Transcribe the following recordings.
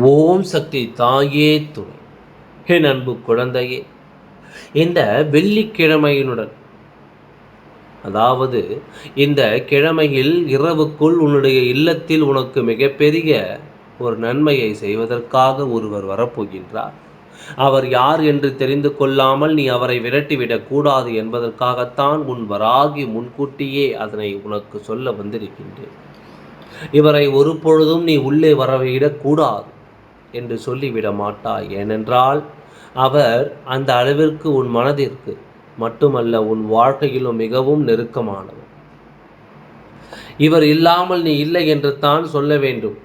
ஓம் சக்தி தாயே துணை. என் அன்பு குழந்தையே இந்த வெள்ளிக்கிழமையினுடன் அதாவது இந்த கிழமையில் இரவுக்குள் உன்னுடைய இல்லத்தில் உனக்கு மிகப்பெரிய ஒரு நன்மையை செய்வதற்காக ஒருவர் வரப்போகின்றார். அவர் யார் என்று தெரிந்து கொள்ளாமல் நீ அவரை விரட்டிவிடக் கூடாது என்பதற்காகத்தான் உன் வராகி முன்கூட்டியே அதனை உனக்கு சொல்ல வந்திருக்கின்றேன். இவரை ஒரு பொழுதும் நீ உள்ளே வரவிடக்கூடாது என்று சொல்லிவிட மாட்டாய். ஏனென்றால் அவர் அந்த அளவிற்கு உன் மனதிற்கு மட்டுமல்ல உன் வாழ்க்கையிலும் மிகவும் நெருக்கமானவர். இவர் இல்லாமல் நீ இல்லை என்று தான் சொல்ல வேண்டும்.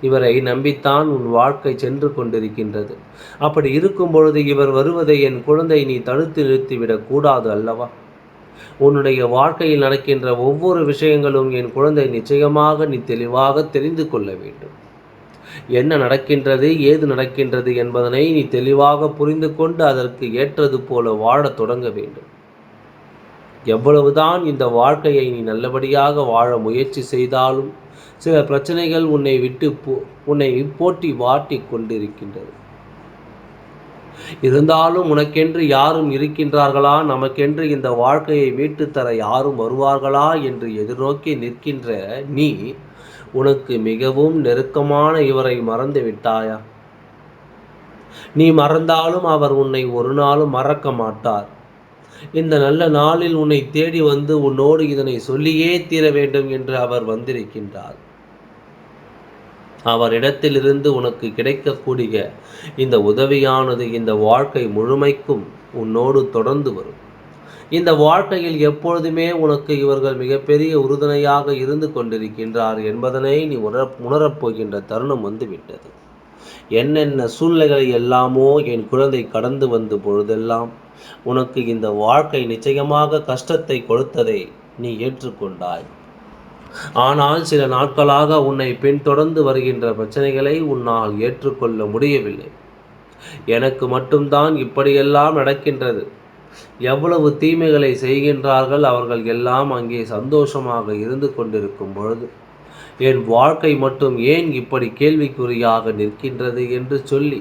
இவரை நம்பித்தான் உன் வாழ்க்கை சென்று கொண்டிருக்கின்றது. அப்படி இருக்கும் பொழுது இவர் வருவதை என் குழந்தை நீ தடுத்து நிறுத்திவிடக் கூடாது அல்லவா? உன்னுடைய வாழ்க்கையில் நடக்கின்ற ஒவ்வொரு விஷயங்களும் என் குழந்தை நிச்சயமாக நீ தெளிவாக தெரிந்து கொள்ள வேண்டும். என்ன நடக்கின்றது ஏது நடக்கின்றது என்பதனை நீ தெளிவாக புரிந்து கொண்டு அதற்கு ஏற்றது போல வாழத் தொடங்க வேண்டும். எவ்வளவுதான் இந்த வாழ்க்கையை நீ நல்லபடியாக வாழ முயற்சி செய்தாலும் சில பிரச்சனைகள் உன்னை விட்டு போ உன்னை போட்டி வாட்டி கொண்டிருக்கின்றது. இருந்தாலும் உனக்கென்று யாரும் இருக்கின்றார்களா? நமக்கென்று இந்த வாழ்க்கையை மீட்டுத்தர தர யாரும் வருவார்களா? என்று எதிர்நோக்கி நிற்கின்ற நீ உனக்கு மிகவும் நெருக்கமான இவரை மறந்து விட்டாயா? நீ மறந்தாலும் அவர் உன்னை ஒரு நாளும் மறக்க மாட்டார். இந்த நல்ல நாளில் உன்னை தேடி வந்து உன்னோடு இதனை சொல்லியே தீர வேண்டும் என்று அவர் வந்திருக்கின்றார். அவரிடத்திலிருந்து உனக்கு கிடைக்கக்கூடிய இந்த உதவியானது இந்த வாழ்க்கை முழுமைக்கும் உன்னோடு தொடர்ந்து வரும். இந்த வாழ்க்கையில் எப்பொழுதுமே உனக்கு இவர்கள் மிகப்பெரிய உறுதுணையாக இருந்து கொண்டிருக்கின்றார் என்பதனை நீ உணர உணரப்போகின்ற தருணம் வந்துவிட்டது. என்னென்ன சூழ்நிலைகளை எல்லாமோ என் குழந்தை கடந்து வந்த பொழுதெல்லாம் உனக்கு இந்த வாழ்க்கை நிச்சயமாக கஷ்டத்தை கொடுத்ததை நீ ஏற்றுக்கொண்டாய். ஆனால் சில நாட்களாக உன்னை பின்தொடர்ந்து வருகின்ற பிரச்சனைகளை உன்னால் ஏற்றுக்கொள்ள முடியவில்லை. எனக்கு மட்டும்தான் இப்படியெல்லாம் நடக்கின்றது. எவ்வளவு தீமைகளை செய்கின்றார்கள் அவர்கள் எல்லாம் அங்கே சந்தோஷமாக இருந்து கொண்டிருக்கும் பொழுது. என் வாழ்க்கை மட்டும் ஏன் இப்படி கேள்விக்குறியாக நிற்கின்றது என்று சொல்லி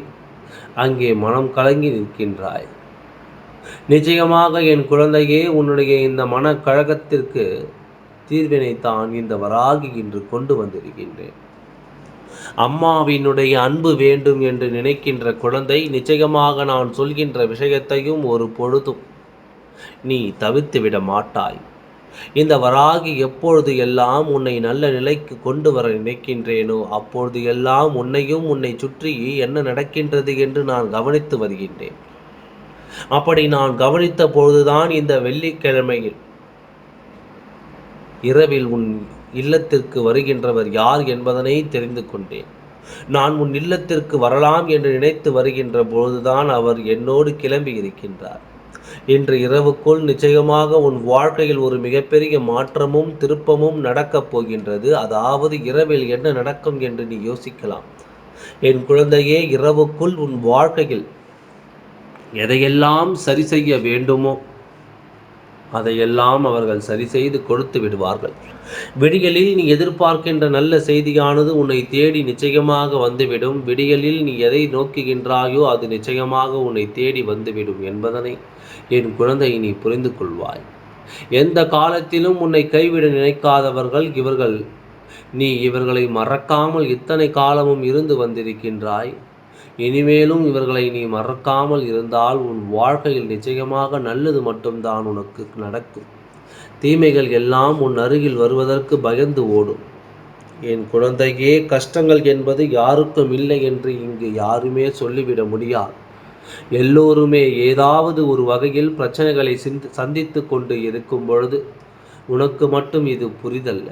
அங்கே மனம் கலங்கி நிற்கின்றாய். நிச்சயமாக என் குழந்தையே உன்னுடைய இந்த மனக்கழகத்திற்கு தீர்வினைத்தான் இந்த வராகி இன்று கொண்டு வந்திருக்கின்றேன். அம்மாவினுடைய அன்பு வேண்டும் என்று நினைக்கின்ற குழந்தை நிச்சயமாக நான் சொல்கின்ற விஷயத்தையும் ஒரு பொழுதும் நீ தவிர்த்து விட மாட்டாய். இந்த வராகி எப்பொழுது எல்லாம் உன்னை நல்ல நிலைக்கு கொண்டு வர நினைக்கின்றேனோ அப்பொழுது எல்லாம் உன்னையும் உன்னை சுற்றி என்ன நடக்கின்றது என்று நான் கவனித்து வருகின்றேன். அப்படி நான் கவனித்த பொழுதுதான் இந்த வெள்ளிக்கிழமையில் இரவில் உன் இல்லத்திற்கு வருகின்றவர் யார் என்பதனை தெரிந்து கொண்டேன். நான் உன் இல்லத்திற்கு வரலாம் என்று நினைத்து வருகின்ற பொழுதுதான் அவர் என்னோடு கிளம்பி இருக்கின்றார். இன்று இரவுக்குள் நிச்சயமாக உன் வாழ்க்கையில் ஒரு மிகப்பெரிய மாற்றமும் திருப்பமும் நடக்கப் போகின்றது. அதாவது இரவில் என்ன நடக்கும் என்று நீ யோசிக்கலாம். என் குழந்தையே இரவுக்குள் உன் வாழ்க்கையில் எதையெல்லாம் சரி செய்ய வேண்டுமோ அதையெல்லாம் அவர்கள் சரி செய்து கொடுத்து விடுவார்கள். விடியலில் நீ எதிர்பார்க்கின்ற நல்ல செய்தியானது உன்னை தேடி நிச்சயமாக வந்துவிடும். விடியலில் நீ எதை நோக்குகின்றாயோ அது நிச்சயமாக உன்னை தேடி வந்துவிடும் என்பதனை என் குழந்தை நீ புரிந்து கொள்வாய் எந்த காலத்திலும் உன்னை கைவிட நினைக்காதவர்கள் இவர்கள். நீ இவர்களை மறக்காமல் இத்தனை காலமும் இருந்து வந்திருக்கின்றாய். இனிமேலும் இவர்களை நீ மறக்காமல் இருந்தால் உன் வாழ்க்கையில் நிச்சயமாக நல்லது மட்டும்தான் உனக்கு நடக்கும். தீமைகள் எல்லாம் உன் அருகில் வருவதற்கு பயந்து ஓடும். என் குழந்தையே கஷ்டங்கள் என்பது யாருக்கும் இல்லை என்று இங்கு யாருமே சொல்லிவிட முடியாது. எல்லோருமே ஏதாவது ஒரு வகையில் பிரச்சனைகளை சிந்தி சந்தித்து கொண்டு இருக்கும் பொழுது உனக்கு மட்டும் இது புரிதல்ல.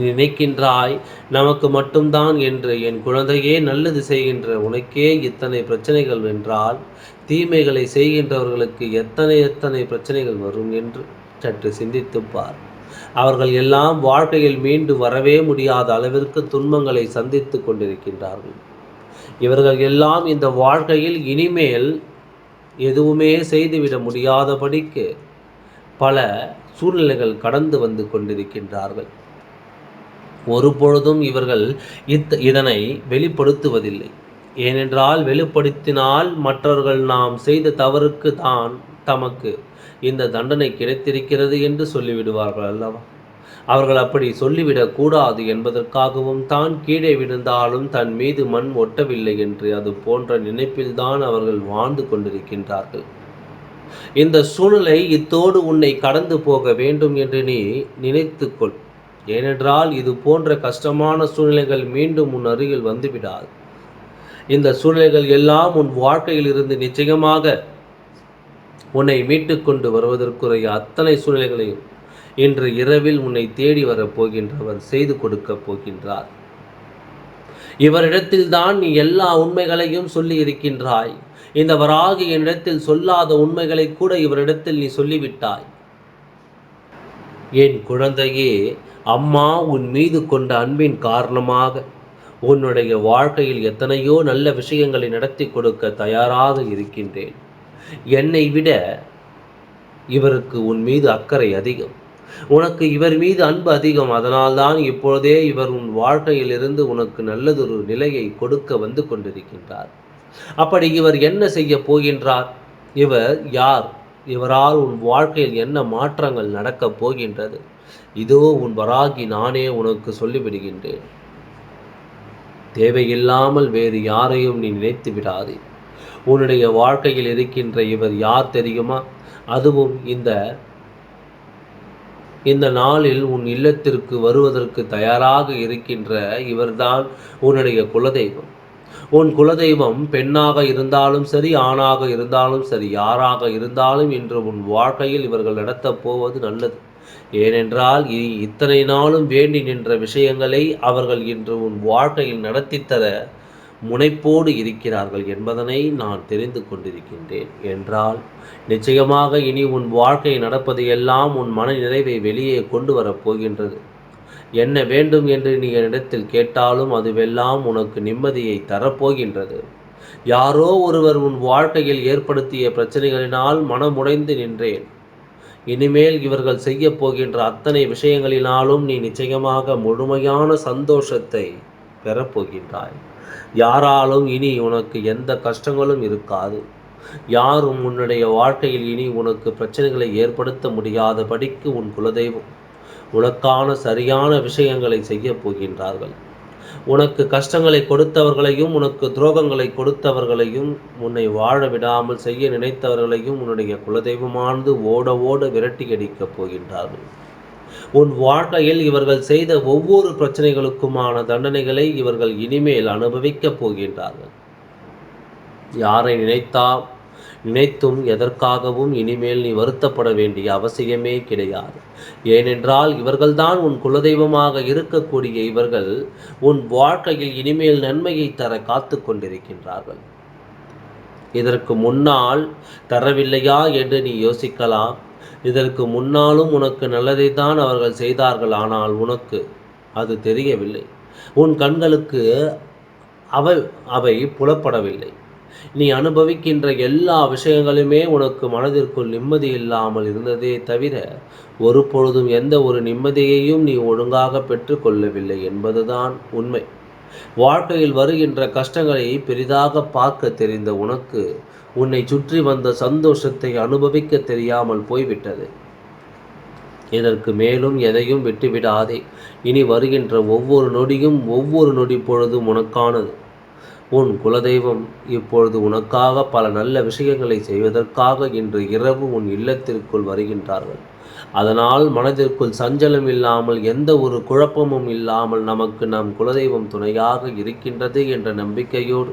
நினைக்கின்றாய்? நமக்கு மட்டும்தான் என்று என் குழந்தையே நல்லது செய்கின்ற உனக்கே இத்தனை பிரச்சனைகள் வென்றால் தீமைகளை செய்கின்றவர்களுக்கு எத்தனை எத்தனை பிரச்சனைகள் வரும் என்று சற்று சிந்தித்துப்பார் அவர்கள் எல்லாம் வாழ்க்கையில் மீண்டு வரவே முடியாத அளவிற்கு துன்பங்களை சந்தித்து கொண்டிருக்கின்றார்கள். இவர்கள் எல்லாம் இந்த வாழ்க்கையில் இனிமேல் எதுவுமே செய்துவிட முடியாதபடிக்கு பல சூழ்நிலைகள் கடந்து வந்து கொண்டிருக்கின்றார்கள். ஒருபொழுதும் இவர்கள் இத் இதனை வெளிப்படுத்துவதில்லை. ஏனென்றால் வெளிப்படுத்தினால் மற்றவர்கள் நாம் செய்த தவறுக்கு தான் தமக்கு இந்த தண்டனை கிடைத்திருக்கிறது என்று சொல்லிவிடுவார்கள் அல்லவா? அவர்கள் அப்படி சொல்லிவிடக் கூடாது என்பதற்காகவும் தான் கீழே விழுந்தாலும் தன் மீது மண் ஒட்டவில்லை என்று அது போன்ற நினைப்பில்தான் அவர்கள் வாழ்ந்து கொண்டிருக்கின்றார்கள். இந்த சூழ்நிலை இத்தோடு உன்னை கடந்து போக வேண்டும் என்று நீ நினைத்துக்கொள். ஏனென்றால் இது போன்ற கஷ்டமான சூழ்நிலைகள் மீண்டும் உன் அருகில் வந்துவிடாது. இந்த சூழ்நிலைகள் எல்லாம் உன் வாழ்க்கையில் இருந்து நிச்சயமாக உன்னை மீட்டுக்கொண்டு வருவதற்குரிய அத்தனை சூழ்நிலைகளையும் இன்று இரவில் உன்னை தேடி வரப் போகின்றவர் செய்து கொடுக்கப் போகின்றார். இவரிடத்தில்தான் நீ எல்லா உண்மைகளையும் சொல்லி இருக்கின்றாய். இந்த வராகி என்னிடத்தில் சொல்லாத உண்மைகளை கூட இவரிடத்தில் நீ சொல்லிவிட்டாய். என் குழந்தையே அம்மா உன் மீது கொண்ட அன்பின் காரணமாக உன்னுடைய வாழ்க்கையில் எத்தனையோ நல்ல விஷயங்களை நடத்தி கொடுக்க தயாராக இருக்கின்றேன். என்னை விட இவருக்கு உன் மீது அக்கறை அதிகம். உனக்கு இவர் மீது அன்பு அதிகம். அதனால்தான் இப்பொழுதே இவர் உன் வாழ்க்கையிலிருந்து உனக்கு நல்லதொரு நிலையை கொடுக்க வந்து கொண்டிருக்கின்றார். அப்படி இவர் என்ன செய்ய போகின்றார்? இவர் யார்? இவரால் உன் வாழ்க்கையில் என்ன மாற்றங்கள் நடக்கப் போகின்றது? இதோ உன் வராகி நானே உனக்கு சொல்லிவிடுகின்றேன். தேவையில்லாமல் வேறு யாரையும் நீ நினைத்து விடாதே. உன்னுடைய வாழ்க்கையில் இருக்கின்ற இவர் யார் தெரியுமா? அதுவும் இந்த இந்த நாளில் உன் இல்லத்திற்கு வருவதற்கு தயாராக இருக்கின்ற இவர்தான் உன்னுடைய குலதெய்வம். உன் குலதெய்வம் பெண்ணாக இருந்தாலும் சரி ஆணாக இருந்தாலும் சரி யாராக இருந்தாலும் இன்று உன் வாழ்க்கையில் இவர்கள் நடத்தப் போவது நல்லது. ஏனென்றால் இத்தனை நாளும் வேண்டி நின்ற விஷயங்களை அவர்கள் இன்று உன் வாழ்க்கையில் நடத்தித்தர முனைப்போடு இருக்கிறார்கள் என்பதனை நான் தெரிந்து கொண்டிருக்கின்றேன். என்றால் நிச்சயமாக இனி உன் வாழ்க்கை நடப்பது எல்லாம் உன் மன நிறைவை வெளியே கொண்டு வரப் போகின்றது. என்ன வேண்டும் என்று நீ என்னிடத்தில் கேட்டாலும் அதுவெல்லாம் உனக்கு நிம்மதியை தரப்போகின்றது. யாரோ ஒருவர் உன் வாழ்க்கையில் ஏற்படுத்திய பிரச்சனைகளினால் மனமுடைந்து நின்றேன். இனிமேல் இவர்கள் செய்ய போகின்ற அத்தனை விஷயங்களினாலும் நீ நிச்சயமாக முழுமையான சந்தோஷத்தை பெறப்போகின்றாய். யாராலும் இனி உனக்கு எந்த கஷ்டங்களும் இருக்காது. யாரும் உன்னுடைய வாழ்க்கையில் இனி உனக்கு பிரச்சனைகளை ஏற்படுத்த முடியாதபடிக்கு உன் குலதெய்வம் உனக்கான சரியான விஷயங்களை செய்ய போகின்றார்கள். உனக்கு கஷ்டங்களை கொடுத்தவர்களையும் உனக்கு துரோகங்களை கொடுத்தவர்களையும் உன்னை வாழ விடாமல் செய்ய நினைத்தவர்களையும் உன்னுடைய குலதெய்வமானது ஓட ஓட விரட்டி அடிக்கப் போகின்றார்கள். உன் வாழ்க்கையில் இவர்கள் செய்த ஒவ்வொரு பிரச்சனைகளுக்குமான தண்டனைகளை இவர்கள் இனிமேல் அனுபவிக்கப் போகின்றார்கள். யாரை நினைத்தால் நினைத்தும் எதற்காகவும் இனிமேல் நீ வருத்தப்பட வேண்டிய அவசியமே கிடையாது. ஏனென்றால் இவர்கள்தான் உன் குலதெய்வமாக இருக்கக்கூடிய இவர்கள் உன் வாழ்க்கையில் இனிமேல் நன்மையை தர காத்து கொண்டிருக்கின்றார்கள். இதற்கு முன்னால் தரவில்லையா என்று நீ யோசிக்கலாம். இதற்கு முன்னாலும் உனக்கு நல்லதை தான் அவர்கள் செய்தார்கள். ஆனால் உனக்கு அது தெரியவில்லை. உன் கண்களுக்கு அவை அவை புலப்படவில்லை. நீ அனுபவிக்கின்ற எல்லா விஷயங்களுமே உனக்கு மனதிற்குள் நிம்மதி இல்லாமல் இருந்ததே தவிர ஒரு பொழுதும் எந்த ஒரு நிம்மதியையும் நீ ஒழுங்காக பெற்றுக்கொள்ளவில்லை என்பதுதான் உண்மை. வாழ்க்கையில் வருகின்ற கஷ்டங்களை பெரிதாக பார்க்க தெரிந்த உனக்கு உன்னை சுற்றி வந்த சந்தோஷத்தை அனுபவிக்க தெரியாமல் போய்விட்டது. இதற்கு மேலும் எதையும் விட்டுவிடாதே. இனி வருகின்ற ஒவ்வொரு நொடியும் ஒவ்வொரு நொடி பொழுதும் உனக்கானது. உன் குலதெய்வம் இப்பொழுது உனக்காக பல நல்ல விஷயங்களை செய்வதற்காக இன்று இரவு உன் இல்லத்திற்குள் வருகின்றார்கள். அதனால் மனதிற்குள் சஞ்சலம் இல்லாமல் எந்த ஒரு குழப்பமும் இல்லாமல் நமக்கு நம் குலதெய்வம் துணையாக இருக்கின்றது என்ற நம்பிக்கையோடு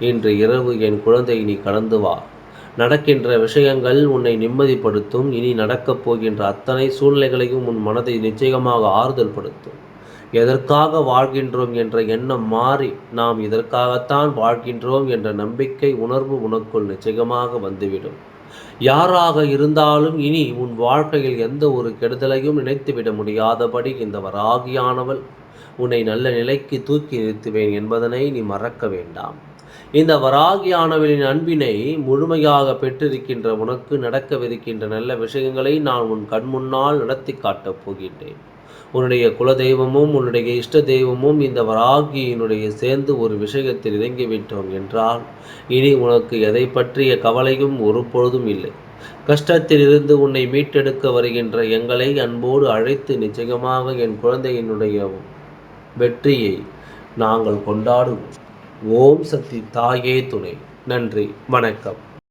இன்று இரவு என் குழந்தை நீ கடந்து வா. நடக்கின்ற விஷயங்கள் உன்னை நிம்மதிப்படுத்தும். இனி நடக்கப் போகின்ற அத்தனை சூழ்நிலைகளையும் உன் மனதை நிச்சயமாக ஆறுதல் படுத்தும் எதற்காக வாழ்கின்றோம் என்ற எண்ணம் மாறி நாம் இதற்காகத்தான் வாழ்கின்றோம் என்ற நம்பிக்கை உணர்வு உனக்குள் நிச்சயமாக வந்துவிடும். யாராக இருந்தாலும் இனி உன் வாழ்க்கையில் எந்த ஒரு கெடுதலையும் நினைத்துவிட முடியாதபடி இந்த வராகியானவள் உன்னை நல்ல நிலைக்கு தூக்கி நிறுத்துவேன் என்பதனை நீ மறக்க வேண்டாம். இந்த வராகியானவளின் அன்பினை முழுமையாக பெற்றிருக்கின்ற உனக்கு நடக்கவிருக்கின்ற நல்ல விஷயங்களை நான் உன் கண்முன்னால் நடத்தி காட்டப் போகின்றேன். உன்னுடைய குலதெய்வமும் உன்னுடைய இஷ்ட தெய்வமும் இந்த வராகியினுடைய சேர்ந்து ஒரு விஷயத்தில் இறங்கிவிட்டோம் என்றால் இனி உனக்கு எதை பற்றிய கவலையும் ஒரு பொழுதும் இல்லை. கஷ்டத்திலிருந்து உன்னை மீட்டெடுக்க வருகின்ற எங்களை அன்போடு அழைத்து நிச்சயமாக என் குழந்தையினுடைய வெற்றியை நாங்கள் கொண்டாடுவோம். ஓம் சக்தி தாயே துணை. நன்றி. வணக்கம்.